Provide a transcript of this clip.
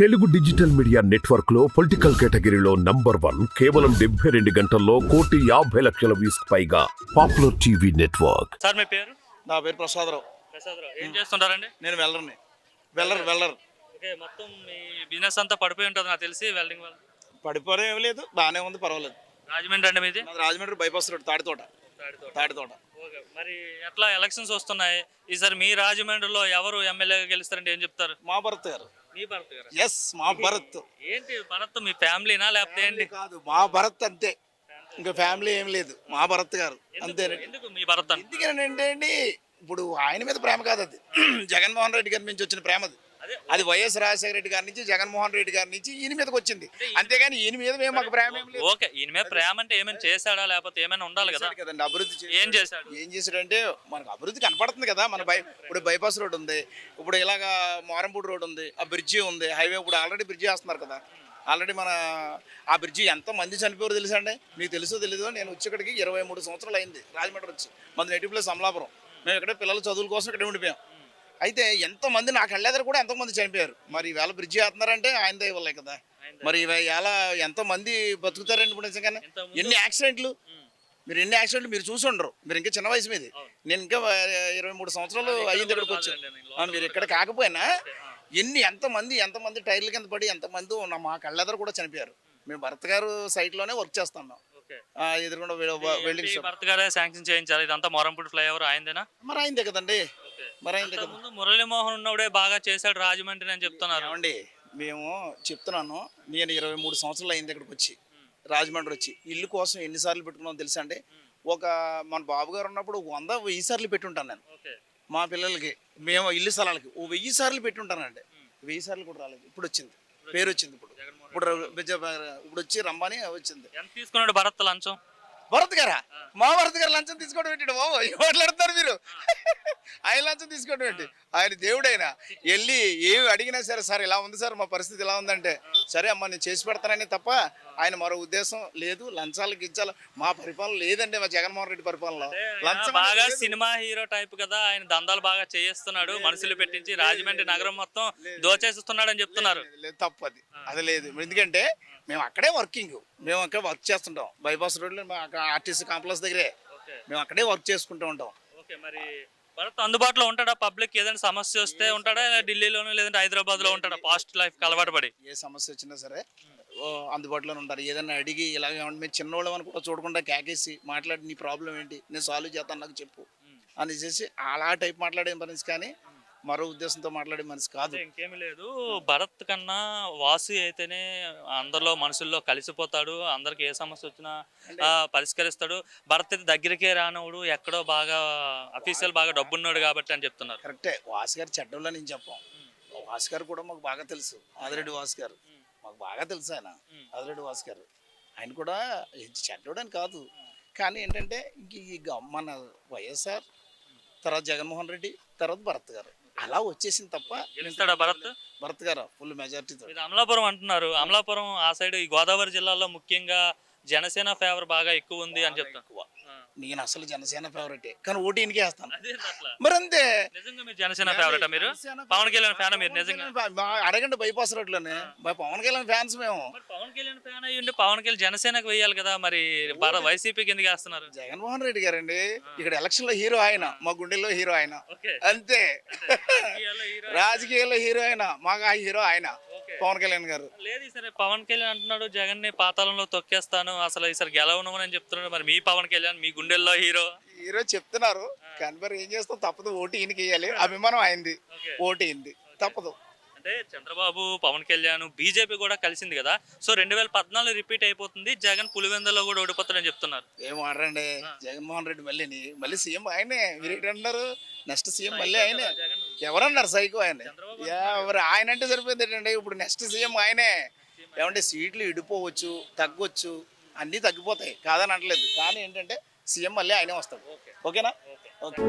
Telugu digital media నెట్వర్క్లో political కేటగిరీలో number one కేవలం డెబ్బై రెండు గంటల్లో కోటి యాభై లక్షల వ్యూస్ పైగా పాపులర్ టీవీ నెట్వర్క్. సార్ మీ పేరు? నా పేరు ప్రసాదరావు. ప్రసాదరావు ఏం చేస్తుంటారండి? నేను వెళ్ళర్ని వెళ్ళర్ వెళ్ళర్ ఓకే మొత్తం మీ బిజినెస్ అంతా పడిపోయి ఉంటుంది నాకు తెలిసి వెల్డింగ్ వల్ల. పడిపోవడం ఏం లేదు బాగానే ఉంది పర్వాలేదు. రాజమండ్రి అండి మీది? నాది Rajahmundry bypass road Taditota. Taditota. Okay మరి ఎట్లా ఎలక్షన్స్ వస్తున్నాయి? ఈసారి మీ రాజమండ్రిలో ఎవరు ఎమ్మెల్యేగా గెలుస్తారంటే ఏం చెప్తారు? మా భరత్ గారు. మీ భరత్ గారు? ఎస్ మా భరత్. ఏంటి భరత్ మీ ఫ్యామిలీనా లేకపోతే ఏంటి? కాదు మా భరత్ అంతే. ఇంకా ఫ్యామిలీ ఏం లేదు. మా భరత్ గారు అంతే ఎందుకు మీ భరత్ ఎందుకంటే అండి ఇప్పుడు ఆయన మీద ప్రేమ కాదు అది. జగన్మోహన్ రెడ్డి గారి నుంచి వచ్చిన ప్రేమ అది. అదే వైఎస్ రాజశేఖర రెడ్డి గారి నుంచి జగన్మోహన్ రెడ్డి గారి నుంచి ఈయన మీదకి వచ్చింది. అంతేగాని ఈయన మీద మేము మాకు ప్రేమ ఏం లేదు. ఓకే ఈయన మీద ప్రేమ అంటే ఏమైనా చేశాడా లేకపోతే ఏమైనా ఉండాలి కదా? చేశాడు కదండి అభివృద్ధి చేశాడు. ఏం చేశాడు? ఏం చేశాడంటే మనకు అభివృద్ధి కనపడుతుంది కదా మన బై ఇప్పుడు బైపాస్ రోడ్ ఉంది ఇప్పుడు ఇలాగా మారంపూడి రోడ్ ఉంది ఆ బ్రిడ్జి ఉంది హైవే ఇప్పుడు ఆల్రెడీ బ్రిడ్జి వేస్తున్నారు కదా. ఆల్రెడీ మన ఆ బ్రిడ్జి ఎంత మంది చనిపోయారు తెలుసా అండి? మీకు తెలుసో తెలీదు నేను వచ్చి ఇక్కడికి ఇరవై మూడు సంవత్సరాలు అయింది రాజమండ్రి వచ్చి. మన నేటివ్ ప్లేస్ అమలాపురం. మేము ఇక్కడ పిల్లల చదువుల కోసం ఇక్కడ ఉండిపోయాం. అయితే ఎంతమంది నా కళ్ళెదరు కూడా ఎంతమంది చనిపోయారు. మరి ఈవేళ బ్రిడ్జి వేస్తున్నారంటే ఆయన వల్లే కదా. మరి ఇవాళ ఎంతమంది బతుకుతారండి ఇప్పుడు నిజంగానే. ఎన్ని యాక్సిడెంట్లు? మీరు ఎన్ని యాక్సిడెంట్లు మీరు చూసి ఉండరు. మీరు ఇంకా చిన్న వయసు మీది. నేను ఇంకా ఇరవై మూడు సంవత్సరాలు అయ్యింది ఇక్కడికి వచ్చాను. మీరు ఇక్కడ కాకపోయినా ఎన్ని ఎంతమంది ఎంతమంది టైర్ల కింద పడి ఎంతమంది ఉన్న మా కళ్ళెదరు కూడా చనిపోయారు. మేము భరత్ గారు సైట్లోనే వర్క్ చేస్తాం మేము ఓకే. ఆ, ఎదురుగుండా వెల్డింగ్ మీ షాప్ భర్త గారే శాంక్షన్ చేయించాలి? ఇదంతా మొరంపూడి ఫ్లైఓవర్ ఆయనదేనా? మరి అయిందే కదండి. మరి కదా ముందు మురళీమోహన్ ఉన్నప్పుడే బాగా చేశాడు రాజమండ్రి అని చెప్తున్నారు. ఏమండి మేము చెప్తున్నాను నేను ఇరవై మూడు సంవత్సరాలు అయింది ఇక్కడికి వచ్చి రాజమండ్రి వచ్చి. ఇల్లు కోసం ఎన్నిసార్లు పెట్టుకున్నాం తెలుసా అండి? ఒక మన బాబు గారు ఉన్నప్పుడు వంద వెయ్యి సార్లు పెట్టుంటాను నేను. మా పిల్లలకి మేము ఇల్లు స్థలాలకి ఓ వెయ్యి సార్లు పెట్టుంటానండి వెయ్యి సార్లు కూడా రాలేదు. ఇప్పుడు వచ్చింది. పేరు వచ్చింది. ఇప్పుడు. ఇప్పుడు ఇప్పుడు వచ్చి రమ్మని వచ్చింది. ఎంత తీసుకున్నాడు భరత్ లంచం? భరత్ గారా? మా భరత్ గారు లంచం తీసుకోవడం పెట్టాడు బాబు ఏం మాట్లాడుతున్నారు మీరు. ఆయన లంచం తీసుకోవడం ఏంటి? ఆయన దేవుడైనా. వెళ్ళి ఏమి అడిగినా సరే సార్ ఇలా ఉంది సార్ మా పరిస్థితి ఇలా ఉందంటే. సరే అమ్మ నేను చేసి పెడతానని తప్ప ఆయన మరో ఉద్దేశం లేదు లంచాలు గిచ్చాలు మా పరిపాలన లేదండి మా జగన్మోహన్ రెడ్డి పరిపాలనలో. లంచం బాగా. సినిమా హీరో టైప్ కదా ఆయన దందాలు బాగా చేయిస్తున్నాడు మనుషులు పెట్టించి రాజమండ్రి నగరం మొత్తం దోచేస్తున్నాడు అని చెప్తున్నారు. లేదు తప్పు అది అది లేదు. ఎందుకంటే మేము అక్కడే వర్కింగ్. మేము అక్కడ వర్క్ చేస్తుంటాం. బైపాస్ రోడ్లో ఆర్టీసీ కాంప్లెక్స్ దగ్గరే. మేము అక్కడే వర్క్ చేసుకుంటూ ఉంటాం. ఓకే మరి భరత్ అందుబాటులో ఉంటాడా? పబ్లిక్ ఏదైనా సమస్య వస్తే ఉంటాడా? ఢిల్లీలోనే లేదంటే హైదరాబాద్లో ఉంటాడా? పాస్ట్ లైఫ్ అలవాటు పడి? ఏ సమస్య వచ్చినా సరే అందుబాటులోనే ఉంటారు. ఏదైనా అడిగి ఇలాగ ఏమన్నా మేము చిన్నవాళ్ళం అని కూడా చూడకుండా కేకేసి మాట్లాడి నీ ప్రాబ్లం ఏంటి? నేను సాల్వ్ చేస్తాను నాకు చెప్పు. అని చేసి అలా టైప్ మాట్లాడే మనిషి కానీ మరో ఉద్దేశంతో మాట్లాడే మనిషి కాదు. ఇంకేమీ లేదు. భరత్ కన్నా వాసు అయితేనే అందరిలో మనుషుల్లో కలిసిపోతాడు. అందరికి ఏ సమస్య వచ్చినా పరిష్కరిస్తాడు. భరత్ అయితే దగ్గరికే రానవుడు ఎక్కడో బాగా అఫీషియల్ బాగా డబ్బున్నాడు కాబట్టి అని చెప్తున్నారు. కరెక్టే. వాసు గారు చెడ్డంలో నేను చెప్పాం. వాసు గారు కూడా మాకు బాగా తెలుసు. ఆదిరెడ్డి వాసు గారు. మాకు బాగా తెలుసు ఆయన. ఆదిరెడ్డి వాసు గారు. ఆయన కూడా చెడ్డోడు అని కాదు. కానీ ఏంటంటే ఇంక మన వైఎస్ఆర్ తర్వాత జగన్మోహన్ రెడ్డి తర్వాత భరత్ గారు. అలా వచ్చేసింది తప్ప గెలుస్తాడా భరత్? భరత్ గారు? ఫుల్ మెజార్టీతో ఇది అమలాపురం అంటున్నారు. అమలాపురం ఆ సైడ్ ఈ గోదావరి జిల్లాలో ముఖ్యంగా జనసేన ఫేవర్ బాగా ఎక్కువ ఉంది అని చెప్తాను ఎక్కువ. నేను అసలు జనసేన ఫేవరెటే కానీ ఓటు ఈయనకే వేస్తాను. మరి అంతే నిజంగా మీరు జనసేన ఫేవరెట్ మీరు? పవన్ కళ్యాణ్ ఫ్యాన్ మీరు నిజంగా? అడగండి బైపాస్ రోడ్లోనే. పవన్ కళ్యాణ్ ఫ్యాన్స్ మేము. మరి పవన్ కళ్యాణ్ ఫ్యాన్ అయ్యి ఉండి పవన్ కళ్యాణ్ జనసేనకు వేయాలి కదా మరి? భారత వైసీపీకి ఎందుకు వేస్తున్నారు. జగన్మోహన్ రెడ్డి గారండి. ఇక్కడ ఎలక్షన్లో హీరో ఆయన. మా గుండెల్లో హీరో ఆయన. అంతే. రాజకీయాల్లో హీరో ఆయన. మాకు ఆ హీరో ఆయన. పవన్ కళ్యాణ్ గారు. లేదు సరే పవన్ కళ్యాణ్ అంటున్నాడు జగన్ని పాతాళంలో తొక్కేస్తాను అసలు ఈసారి గెలవను అని చెప్తున్నాడు. మరి మీ పవన్ కళ్యాణ్ మీ గుండెల్లో హీరో? హీరో చెప్తున్నారు కానీ మరి ఏం చేస్తాం? తప్పదు ఓటు ఈయనకి వేయాలి అభిమానం అయింది. ఓటు అయింది తప్పదు. అంటే చంద్రబాబు పవన్ కళ్యాణ్ బీజేపీ కూడా కలిసింది కదా. సో రెండు వేల పద్నాలుగు రిపీట్ అయిపోతుంది జగన్ పులివెందులో కూడా ఓడిపోతాడని చెప్తున్నారు. ఏం ఆడరండి జగన్మోహన్ రెడ్డి మళ్ళీని మళ్ళీ సీఎం ఆయనే. మీరు ఏంటన్నారు నెక్స్ట్ సీఎం మళ్ళీ ఆయనే. ఎవరన్నారు సైకో ఆయన ఎవరు? ఆయన అంటే సరిపోయింది ఏంటంటే ఇప్పుడు నెక్స్ట్ సీఎం ఆయనే. ఏమంటే సీట్లు ఇడిపోవచ్చు తగ్గొచ్చు అన్నీ తగ్గిపోతాయి. కాదని అనట్లేదు. కానీ ఏంటంటే సీఎం మళ్ళీ ఆయనే వస్తాడు. ఓకేనా? ఓకే.